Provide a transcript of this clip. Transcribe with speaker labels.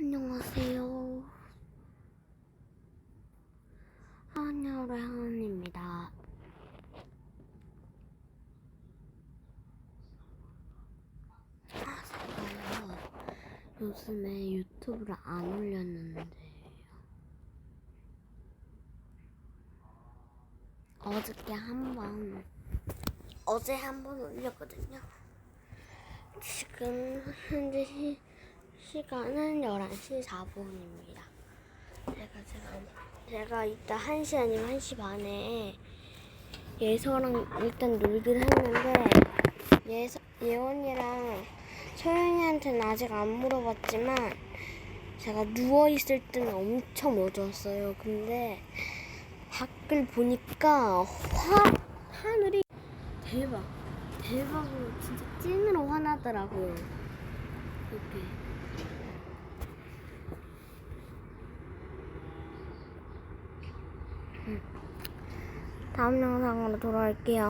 Speaker 1: 안녕하세요. 한여울의 하은입니다. 아, 제가요. 요즘에 유튜브를 안 올렸는데요. 어저께 한 번, 어제 한 번 올렸거든요. 지금 현재 시, 시간은 11시 4분입니다. 제가 지금 제가 이따 1시 아니면 1시 반에 예서랑 일단 놀기를 했는데 예서, 예원이랑 소연이한테는 아직 안 물어봤지만 제가 누워있을 때는 엄청 어두웠어요. 근데 밖을 보니까 화, 하늘이 대박. 대박으로 진짜 찐으로 화나더라고요. 이렇게. 음. 다음 영상으로 돌아올게요.